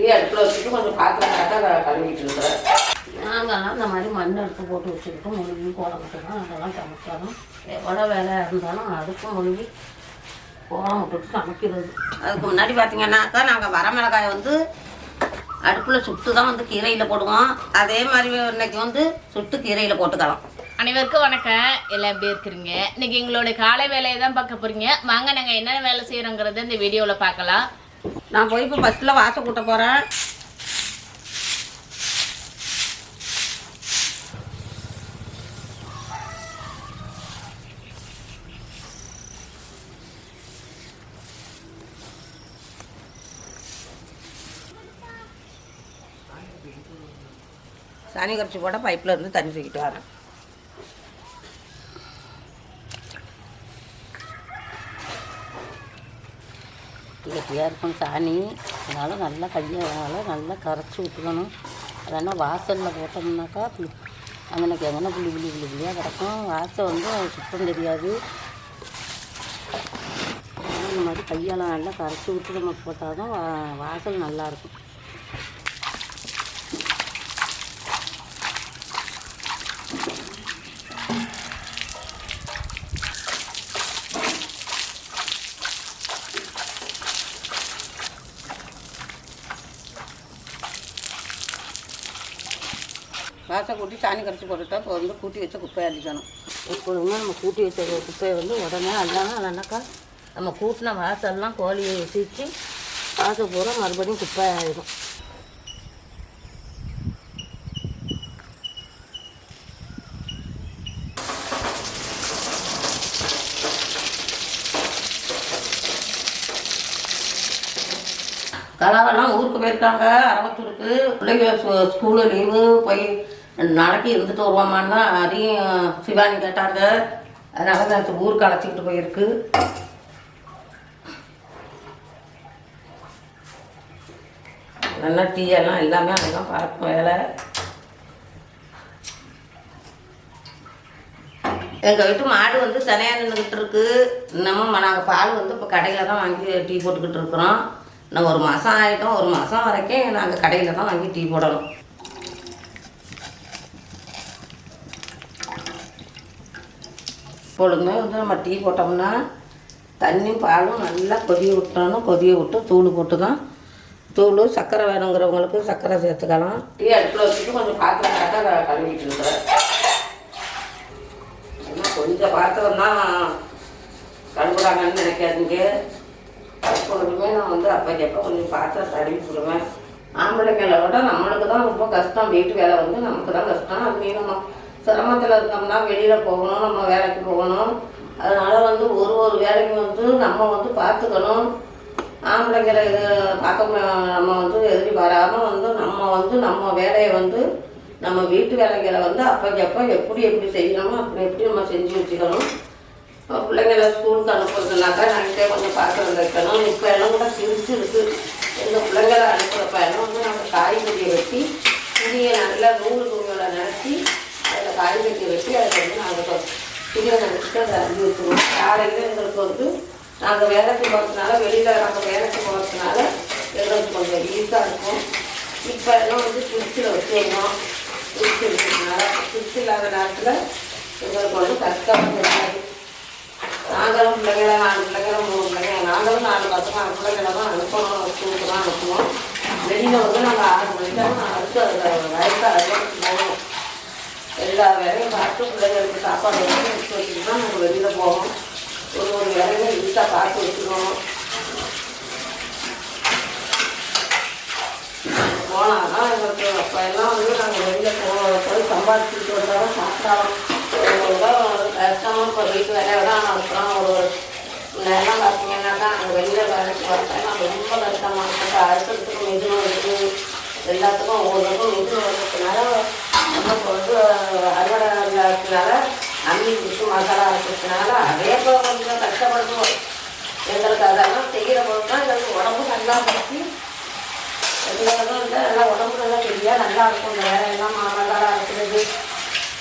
Tea அடுப்பில் வச்சுட்டு கொஞ்சம் பாத்திரம் கழுவிட்டு இருக்கிறேன். நாங்கள்லாம் இந்த மாதிரி மண் எடுத்து போட்டு வச்சுக்கிட்டு முழுகி கோலம் விட்டுறோம் அதெல்லாம் சமைச்சாலும் எவ்வளோ வேலையாக இருந்தாலும் அதுக்கும் முழுகி கோலம் விட்டுட்டு சமைக்கிறது. அதுக்கு முன்னாடி பார்த்தீங்கன்னாக்கா நாங்கள் வரமிளகாய் வந்து அடுப்பில் சுட்டு தான் வந்து கீரையில் போடுவோம். அதே மாதிரி இன்னைக்கு வந்து சுட்டு கீரையில் போட்டுக்கலாம். அனைவருக்கும் வணக்கம். எல்லாம் எப்படி இருக்கிறீங்க? இன்னைக்கு எங்களுடைய காலை வேலையை தான் பார்க்க போறீங்க. வாங்க நாங்கள் என்னென்ன வேலை செய்கிறோங்கிறத இந்த வீடியோவில் பார்க்கலாம். நான் போய் இப்போ ஃபஸ்ட்டில் வாசல் கூட்ட போகிறேன் சாணி கரைச்சி போட்டால் பைப்பில் இருந்து தண்ணி தூக்கிட்டு வரேன். கெட்டியாக இருக்கும் சாணி. அதனால் நல்லா கையால் நல்லா கரைச்சி விட்டுக்கணும் அதனால் வாசலில் போட்டோம்னாக்கா புளி அங்கனைக்கு எங்கன்னா புள்ளி புள்ளி புள்ளி புள்ளியாக கிடக்கும். வாசல் வந்து சுத்தம் தெரியாது. இந்த மாதிரி கையால் நல்லா கரைச்சி விட்டு நம்ம போட்டால் தான் வாசல் நல்லாயிருக்கும் வாசல் கூட்டி சாணி கரைச்சி போட்டுட்டா இப்போ வந்து கூட்டி வச்ச குப்பையை அடிக்கணும். எப்பொழுதுமே நம்ம கூட்டி வச்ச குப்பையை வந்து உடனே அல்லாமல் இல்லைனாக்கா நம்ம கூட்டின வாசல்லாம் கோழியை சீச்சு வாசல் பூரா மறுபடியும் குப்பை ஆயிடும். கலாவெல்லாம் ஊருக்கு போயிருக்காங்க. அரவத்தூருக்கு. பிள்ளைங்க ஸ்கூ- ஸ்கூலு லீவு போய் நாளைக்கு இருந்துட்டு வருவோமான்னு தான் அதையும் சிவானி கேட்டாங்க. அதனால தான் ஊருக்கு அழைச்சிக்கிட்டு போயிருக்கு. நல்லா டீ எல்லாம் எல்லாமே அதெல்லாம் பார்க்கும் வேலை. எங்கள் வீட்டு மாடு வந்து தனியாக நின்றுக்கிட்டு இருக்கு. இன்னமும் நாங்கள் பால் வந்து இப்போ கடையில் தான் வாங்கி டீ போட்டுக்கிட்டு இருக்கிறோம். இன்னும் ஒரு மாதம் ஆகிட்டோம் ஒரு மாதம் வரைக்கும் நாங்கள் கடையில் தான் வாங்கி டீ போடணும். எப்பொழுதுமே வந்து நம்ம டீ போட்டோம்னா தண்ணி பாலும் நல்லா கொதிய விட்டணும் கொதிய விட்டு தூள் போட்டு தான் தூள் சர்க்கரை வேணுங்கிறவங்களுக்கு சர்க்கரை சேர்த்துக்கலாம். டீ அடுப்பில் வச்சுட்டு கொஞ்சம் பாத்திரம் கழுவிட்டு இருக்கிறேன் கொஞ்சம் பாத்திரம் தான் கழுவுறாங்கன்னு நினைக்காதீங்க. எப்பொழுதுமே நான் வந்து அப்போ எப்போ கொஞ்சம் பாத்திரம் தடவி விடுவேன். ஆம்பளைங்களை விட நம்மளுக்கு தான் ரொம்ப கஷ்டம். வீட்டு வேலை வந்து நமக்கு தான் கஷ்டம். அது நம்ம சிரமத்தில் இருந்தோம்னா வெளியில் போகணும் நம்ம வேலைக்கு போகணும். அதனால் வந்து ஒரு ஒரு வேலைக்கு வந்து நம்ம வந்து பார்த்துக்கணும். ஆம்பளைங்களை இது பார்க்க நம்ம வந்து எதிரி வராமல் வந்து நம்ம வந்து நம்ம வேலையை வந்து நம்ம வீட்டு வேலைகளை வந்து அப்போக்கப்போ எப்படி எப்படி செய்யணுமோ அப்படி எப்படி நம்ம செஞ்சு வச்சுக்கணும். இப்போ பிள்ளைங்கள ஸ்கூலுக்கு அனுப்புறதுனாக்கா நைட்டே கொஞ்சம் பாத்திரம் வைக்கணும். இப்போ எல்லாம் கூட சிரிச்சு இருக்குது எங்கள் பிள்ளைங்கள அனுப்புகிறப்ப எல்லாம் வந்து நம்ம காய்கறியை வெட்டி துணியை நல்லா நூல் துணிகளை நினச்சி அதில் காய்கறியை வச்சு அதை வந்து நாங்கள் துணியை நினச்சிட்டு அதை அரிஞ்சு வச்சுருவோம் காலையில் எங்களுக்கு வந்து நாங்கள் வேலைக்கு போகிறதுனால வெளியில் நாங்கள் வேலைக்கு போகிறதுனால எங்களுக்கு கொஞ்சம் ஈஸாக இருக்கும். இப்போ எல்லாம் வந்து ஃப்ரிட்ஜில் வச்சுருந்தோம் ஃப்ரிட்ஜ் இருக்கிறதுனால ஃப்ரிட்ஜ் இல்லாத நேரத்தில் எங்களுக்கு வந்து கஷ்டமாக இருக்காது. நாங்களும் பிள்ளைங்கள நாலு பிள்ளைகளை மூணு பிள்ளைங்க நாங்களும் நாலு பசங்க நாலு பிள்ளைங்கள தான் அனுப்பணும் ஸ்கூலுக்கு தான் அனுப்புவோம். வெளியில் வந்து நாங்கள் ஆறு மணிக்கு தான் அடுத்து அதில் வயசு அழைச்சிட்டு போகணும் எல்லா வேலையும் பார்த்து பிள்ளைங்களுக்கு சாப்பாடு வந்து வச்சு வச்சுட்டு தான் நாங்கள் வெளியில் போவோம். ஒரு ஒரு வேலையும் ஈஸாக பார்த்து வச்சுக்கணும். போனால் தான் எங்களுக்கு அப்போ எல்லாம் வந்து நாங்கள் வெளியில் போ போய் சம்பாதிச்சுட்டு வந்தாலும் சாப்பிட்டாலும் எங்களுக்கு கஷ்டமாக இப்போ வீட்டு வேலையை தான் அனுப்புகிறோம் ஒரு நேரம் பார்த்தீங்கன்னாக்கா நாங்கள் வெளியில் வேலைக்கு வரப்பெல்லாம் ரொம்ப கஷ்டமாக இருக்கும். அடுத்ததுக்கு மிதுனம் இருக்குது எல்லாத்துக்கும் ஒவ்வொருக்கும் மிதுனம் வர்றதுனால நமக்கு வந்து அறுவடை இருக்கிறதுனால அம்மி பிடிச்சி மசாலா இருக்கிறதுனால அதே இப்போ கொஞ்சம் கஷ்டப்படுவோம் எங்களுக்கு அதெல்லாம் செய்கிற போது தான் எங்களுக்கு உடம்பு நல்லா படுத்தி எங்களுக்கு வந்து நல்லா உடம்பு நல்லா சரியாக நல்லா இருக்கும். வேறு எல்லாம் மாமல்லாக இருக்கிறது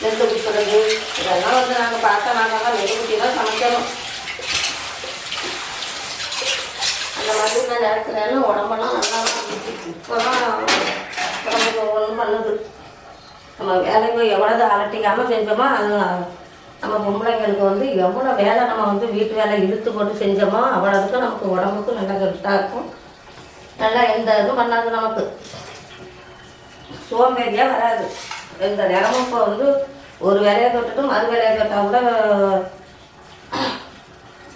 நெல் குத்துறது இதெல்லாம் வந்து நாங்கள் பார்த்தா நாங்கள் தான் நெல் குத்தி தான் சமைக்கணும். அந்த மாதிரி இந்த நேரத்துல உடம்பெல்லாம் நல்லா இப்போ தான் உடம்புக்கு ஒன்றும் பண்ணுது நம்ம வேலைக்கு எவ்வளவு அலட்டிக்காமல் செஞ்சோமோ அது நம்ம பொம்பளைங்களுக்கு வந்து எவ்வளோ வேலை நம்ம வந்து வீட்டு வேலை இழுத்து போட்டு செஞ்சோமோ அவ்வளோதுக்கு நமக்கு உடம்புக்கு நல்லா கரெக்டாக இருக்கும். நல்லா எந்த இதுவும் பண்ணாது நமக்கு. சோம்பேறியாக வராது. எந்த நேரமும் இப்போ வந்து ஒரு வேலையை தொட்டுட்டும் மறு வேலையை தொட்டால் கூட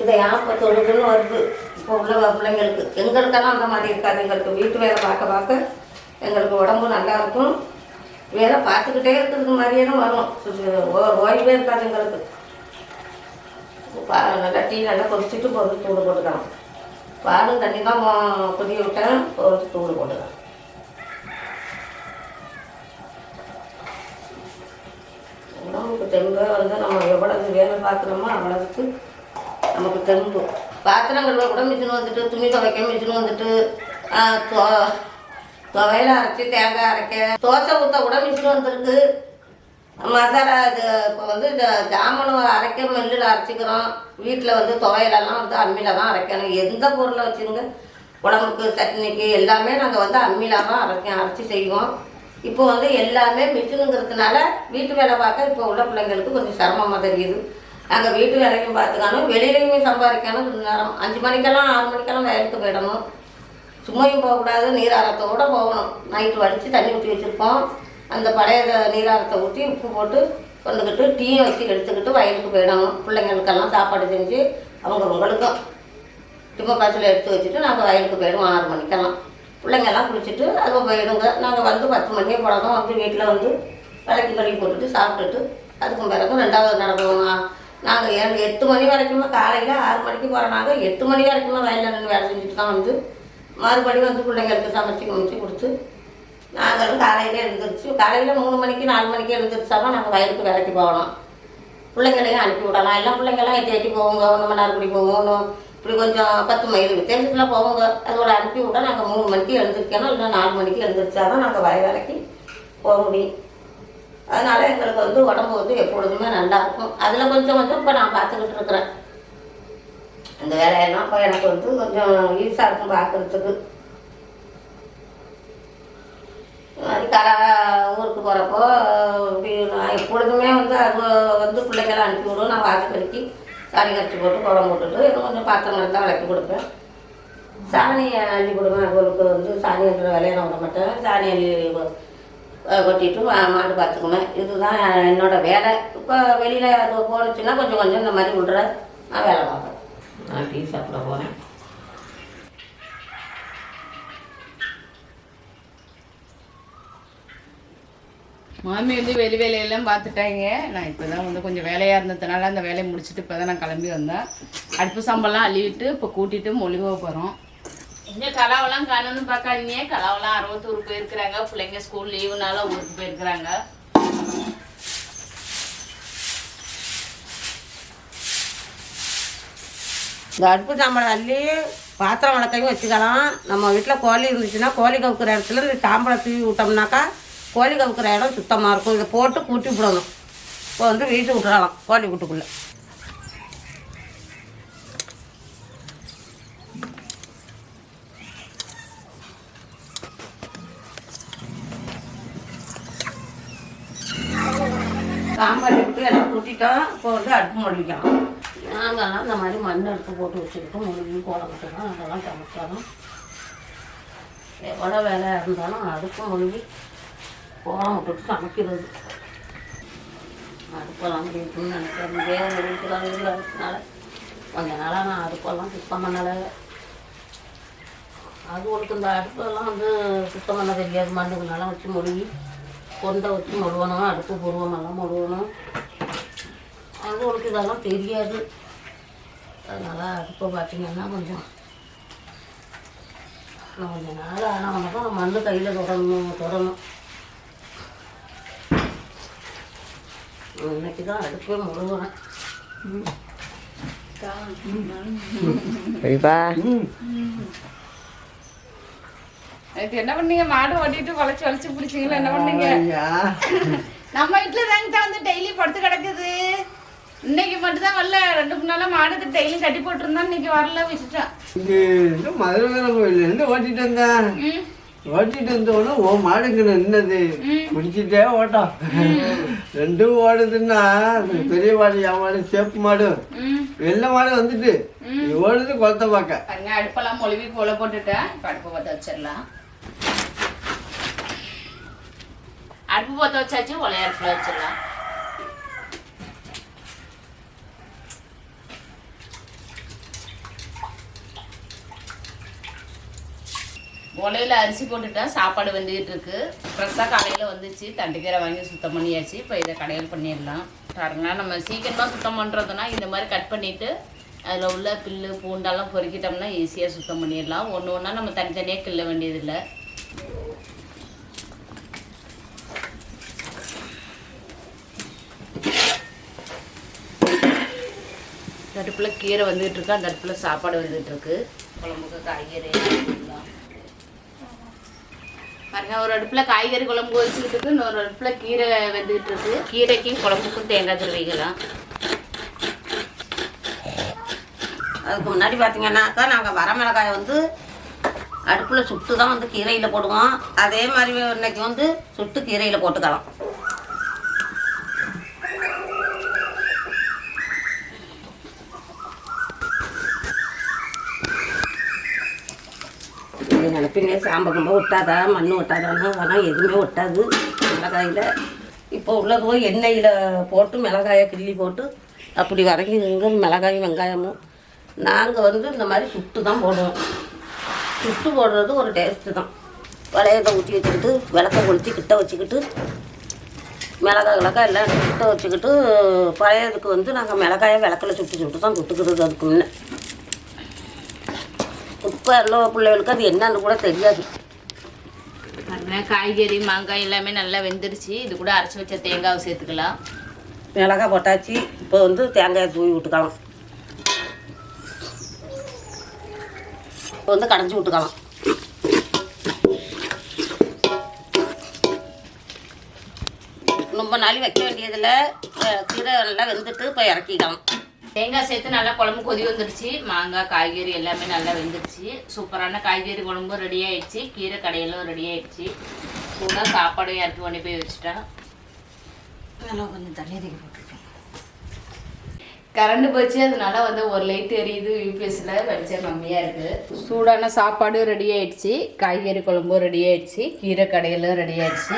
இதை ஏன் இப்போ தொழுதுன்னு வருது. இப்போ உள்ள பிள்ளைங்களுக்கு. எங்களுக்கெல்லாம் அந்த மாதிரி இருக்காது. எங்களுக்கு வீட்டு வேலை பார்க்க பார்க்க எங்களுக்கு உடம்பு நல்லா இருக்கும். வேலை பார்த்துக்கிட்டே இருக்கிறது மாதிரியான வரும் ஓய்வே இருக்காது எங்களுக்கு. பா நல்லா டீ நல்லா குடிச்சிட்டு பொறுத்து தூள் போட்டுக்கலாம். பாலும் தண்ணி தான் மொ- விட்டேன். பொறுத்து தூள் போட்டுக்கலாம். உடம்புக்கு தெம்பு வந்து நம்ம எவ்வளவு வேலை பார்க்குறோமோ அவ்வளவுக்கு நமக்கு தெம்பு. பாத்திரம் கழுவ கூட மிஷின் வந்துட்டு துணி துவைக்க மிஷின் வந்துட்டு துவையில அரைச்சி தேங்காய் அரைக்க. தோசை ஊற்ற கூட மிஷின் வந்துருக்கு. மசாலா இது இப்போ வந்து இந்த ஜாமனும் அரைக்க மில்லில் அரைச்சிக்கிறோம். வீட்டில் வந்து துவையலெல்லாம் வந்து அம்மியில் தான் அரைக்கணும். எந்த பொருளை வச்சுருங்க உடம்புக்கு சட்னிக்கு எல்லாமே நாங்கள் வந்து அம்மியில் தான் அரைக்க அரைச்சி செய்வோம். இப்போ வந்து எல்லாமே மிஷினுங்கிறதுனால வீட்டு வேலை பார்க்க இப்போ உள்ள பிள்ளைங்களுக்கு கொஞ்சம் சிரமமாக தெரியுது நாங்கள் வீட்டு வேலையும் பார்த்துக்கணும். வெளியிலையுமே சம்பாதிக்கணும் நேரம். அஞ்சு மணிக்கெல்லாம் ஆறு மணிக்கெல்லாம் வேலைக்கு போயிடணும். சும்மையும் போகக்கூடாது நீராரத்தோட போகணும். நைட்டு வடித்து தண்ணி ஊற்றி வச்சுருப்போம். அந்த பழைய நீராரத்தை ஊற்றி உப்பு போட்டு கொண்டுக்கிட்டு டீயும் வச்சு எடுத்துக்கிட்டு வயலுக்கு போயிடணும். பிள்ளைங்களுக்கெல்லாம் சாப்பாடு செஞ்சு அவங்க உங்களுக்கும் டிப்போ காசில் எடுத்து வச்சுட்டு நாங்கள் வயலுக்கு போயிடுவோம் ஆறு மணிக்கெல்லாம். பிள்ளைங்கெல்லாம் குளிச்சுட்டு அது போயிடுங்க. நாங்கள் வந்து பத்து மணியே போனதும் வந்து வீட்டில் வந்து விளக்கு கழுவி போட்டுட்டு சாப்பிட்டுட்டு அதுக்கும் பிறகு ரெண்டாவது நடக்குவோம் நாங்கள் ஏழு எட்டு மணி வரைக்குமே காலையில் ஆறு மணிக்கு போகிறனாங்க எட்டு மணி வரைக்குமே வயலில் நின்று வேலை செஞ்சுட்டு தான் வந்து மறுபடியும் வந்து பிள்ளைங்களுக்கு சமைச்சு குமிச்சு கொடுத்து நாங்கள் காலையில் எழுந்திரிச்சு காலையில் மூணு மணிக்கு நாலு மணிக்கு எழுந்திரிச்சாலும் நாங்கள் வயலுக்கு வேலைக்கு போகணும். பிள்ளைங்களையும் அனுப்பி விடலாம். எல்லாம் பிள்ளைங்களாம் எட்டி எட்டி போவோங்க. ஒன்று மணி நேரம் இப்படி போவோம் இப்படி கொஞ்சம் பத்து மைல் வித்தியாசத்தில் போவோங்க. அதோட அனுப்பி விட்டால் நாங்கள் மூணு மணிக்கு எழுந்திருக்கணும். இல்லை நாலு மணிக்கு எழுந்திரிச்சா தான் நாங்கள் வய வேலைக்கு போக முடியும். அதனால் எங்களுக்கு வந்து உடம்பு வந்து எப்பொழுதுமே நல்லா இருக்கும். அதில் கொஞ்சம் கொஞ்சம் இப்போ நான் பார்த்துக்கிட்டு இருக்கிறேன். அந்த வேலையெல்லாம் இப்போ எனக்கு வந்து கொஞ்சம் ஈஸியாக இருக்கும் பார்க்குறதுக்கு அது கர ஊருக்கு போகிறப்போ எப்பொழுதுமே வந்து அது வந்து பிள்ளைங்களை அனுப்பி விடும். நான் வாசி கழுக்கி சாணி கரைச்சி போட்டு குழம்பு போட்டுட்டு இன்னும் கொஞ்சம் பாத்திரங்கள் தான் விளக்கி கொடுப்பேன். சாணி அள்ளி கொடுப்பேன் அவங்களுக்கு வந்து சாணி என்ற வேலையை நான் விட மாட்டேன். சாணி அள்ளி கொட்டிட்டு மாட்டு மாடு பார்த்துக்குவேன். இதுதான் என்னோட வேலை. இப்போ வெளியில் அது போணுச்சுன்னா கொஞ்சம் கொஞ்சம் இந்த மாதிரி விட்ற நான் வேலை பார்ப்பேன். நான் டீ சாப்பிட போகிறேன் மாமி வந்து வெளி வேலையெல்லாம் பார்த்துட்டாங்க. நான் இப்போ தான் வந்து கொஞ்சம் வேலையாக இருந்ததுனால அந்த வேலையை முடிச்சுட்டு இப்போ தான் நான் கிளம்பி வந்தேன். அடுப்பு சாம்பல்லாம் அள்ளிவிட்டு இப்போ கூட்டிட்டு மொழிக போகிறோம் இங்கே கலாவெல்லாம் காணும்னு பார்க்காதீங்க. கலாவெல்லாம் அறுபத்தூர் போயிருக்கிறாங்க. பிள்ளைங்க ஸ்கூல் லீவுனால ஊருக்கு போயிருக்கிறாங்க. இந்த அடுப்பு சாம்பலை அள்ளி பாத்திரம் வளர்க்கையும் வச்சுக்கலாம். நம்ம வீட்டில் கோழி இருந்துச்சுன்னா கோழி கவுக்கிற இடத்துல இந்த சாம்பலை தூவி விட்டோம்னாக்கா கோழி கவுக்கிற இடம் சுத்தமாக இருக்கும். இதை போட்டு கூட்டி விடணும். இப்போ வந்து வீட்டு விட்டுறலாம் கோழி வீட்டுக்குள்ளே. சாம்பார் எடுத்து எல்லாம் கூட்டிட்டோம் இப்போ வந்து அடுப்பு மொழிக்கலாம். நாங்கள்லாம் இந்த மாதிரி மண் அடுப்பு போட்டு வச்சுக்கிட்டு முழுகி கோலம் அதெல்லாம் சமைச்சாலும். எவ்வளோ வேலையாக இருந்தாலும் அடுப்பு மொழிகி கோலம் விட்டுட்டு சமைக்கிறது. அடுப்பெல்லாம் இருக்குன்னு நினைக்கிறேன். வேறு வீட்டுலாம் இருக்கிறதுனால கொஞ்ச நாளாக நான் அடுப்பெல்லாம் சுத்தம் பண்ணலை. அது உங்களுக்கு இந்த அடுப்பெல்லாம் வந்து சுத்தம் பண்ண தெரியாது. மண்ணுக்குனால வச்சு முழுகி கொண்டை வச்சு மொழுவணும் அடுப்பு புருவமெல்லாம் மொழுவணும். அது உங்களுக்கு இதெல்லாம் தெரியாது. அதனால் அடுப்பை பார்த்தீங்கன்னா கொஞ்சம் நான் கொஞ்சம் நாள் ஆனவனக்கும் மண் கையில் தொடணும் தொடணும். இன்னைக்கு தான் அடுப்பே முழுகுறேன் சரிப்பா நேற்று என்ன பண்ணீங்க? மாடு ஓட்டிட்டு வளைச்சு வளைச்சு பிடிச்சிங்களா? என்ன பண்ணீங்க? நம்ம வீட்டுல தாங்க வந்து டெய்லி படுத்து கிடக்குது. இன்னைக்கு மட்டும் தான் வரல. ரெண்டு மூணு நாளா மாடுக்கு டெய்லியும் கட்டி போட்டிருந்தா இன்னைக்கு வரல விட்டுட்டேன் இங்கே இந்த மதுரை கோயிலேருந்து ஓட்டிட்டு வந்தேன் ஓட்டிட்டு வந்தோடனே ஓ மாடுங்க நின்னது. குடிச்சிட்டே ஓட்டம் ரெண்டும் ஓடுதுன்னா பெரிய மாடு என் மாடு சேப்பு மாடு. வெள்ளை மாடு வந்துட்டு. ஓடுது கொத்த பார்க்க. அடுப்பெல்லாம் மொழிவி கோல போட்டுட்டேன். அடுப்பு பற்ற வச்சிடலாம். அடுப்பு பற்ற வச்சாச்சு ஒலைய அடுப்புல வச்சிடலாம். ஒலையில அரிசி போட்டுட்டேன் சாப்பாடு வெந்துகிட்டு இருக்கு. ஃப்ரெஷ்ஷாக காலையில் வந்துச்சு. தண்டுக்கீரை வாங்கி சுத்தம் பண்ணியாச்சு. இப்போ இதை கடையில் பண்ணிடலாம். பாருங்க நம்ம சீக்கிரமாக சுத்தம் பண்ணுறதுனா இந்த மாதிரி கட் பண்ணிவிட்டு அதில் உள்ள பில்லு பூண்டெல்லாம் பொறுக்கிட்டோம்னா ஈஸியாக சுத்தம் பண்ணிடலாம். ஒன்று ஒன்றா நம்ம தனித்தனியாக கிள்ள வேண்டியதில்லை. அடுப்பில் கீரை வந்துகிட்டு இருக்கு அந்த அடுப்பில் சாப்பாடு வந்துகிட்ருக்கு. குழம்புக்கு காய்கறி பாருங்க ஒரு அடுப்பில் காய்கறி குழம்பு வச்சுக்கிட்டு இருக்கு இன்னொரு அடுப்பில் கீரை வெந்துகிட்டு இருக்கு கீரைக்கும் குழம்புக்கும் தேங்காய் துருவிக்கலாம். அதுக்கு முன்னாடி பார்த்தீங்கன்னாக்கா நாங்கள் வரமிளகாயை வந்து அடுப்பில் சுட்டு தான் வந்து கீரையில் போடுவோம். அதே மாதிரி இன்னைக்கு வந்து சுட்டு கீரையில் போட்டுக்கலாம். பின்னே நினப்பிங்க ஒட்டாதா மண் ஒட்டாதான்னா அதெல்லாம் எதுவுமே ஒட்டாது. மிளகாயில் இப்போ உள்ளதோ எண்ணெயில் போட்டு மிளகாயை கிள்ளி போட்டு அப்படி வதக்கிங்க மிளகாயும் வெங்காயமும். நாங்கள் வந்து இந்த மாதிரி சுட்டு தான் போடுவோம். சுட்டு போடுறது ஒரு டேஸ்ட்டு தான். வளையத்தை ஊற்றி வச்சுக்கிட்டு விளக்க கொளுத்தி கிட்ட வச்சுக்கிட்டு மிளகாய் கிழக்காய் எல்லாம் கிட்ட வச்சுக்கிட்டு பழையதுக்கு வந்து நாங்கள் மிளகாயை விளக்கில் சுட்டு சுட்டு தான் சுட்டுக்கிறது அதுக்கு முன்னே. இப்போ எல்லாம் பிள்ளைகளுக்கு அது என்னன்னு கூட தெரியாது. பாருங்க காய்கறி மாங்காய் எல்லாமே நல்லா வெந்துருச்சு. இது கூட அரைச்சி வச்ச தேங்காவை சேர்த்துக்கலாம். மிளகாய் போட்டாச்சு. இப்போ வந்து தேங்காயை தூவி விட்டுக்கலாம். இப்போ வந்து கடைஞ்சி விட்டுக்கலாம். ரொம்ப நாள் வைக்க வேண்டியதில் கீரை நல்லா வெந்துட்டு இப்போ இறக்கிக்கலாம். தேங்காய் சேர்த்து நல்லா குழம்பு கொதி வந்துருச்சு. மாங்காய் காய்கறி எல்லாமே நல்லா வெந்துருச்சு. சூப்பரான காய்கறி குழம்பும் ரெடி ஆயிடுச்சு. கீரை கடையிலும் ரெடி ஆயிடுச்சு. கூட சாப்பாடும் இறக்கி கொண்டு போய் வச்சுட்டேன் நல்லா கொஞ்சம் தண்ணி தூக்கி போட்டுருக்கேன். கரண்ட் போச்சு. அதனால வந்து ஒரு லைட் எரியுது. யூபிஎஸ்சில் வெளிச்சம் கம்மியாக இருக்குது சூடான சாப்பாடு ரெடி ஆயிடுச்சு. காய்கறி குழம்பும் ரெடி ஆயிடுச்சு. கீரை கடையிலும் ரெடி ஆயிடுச்சு.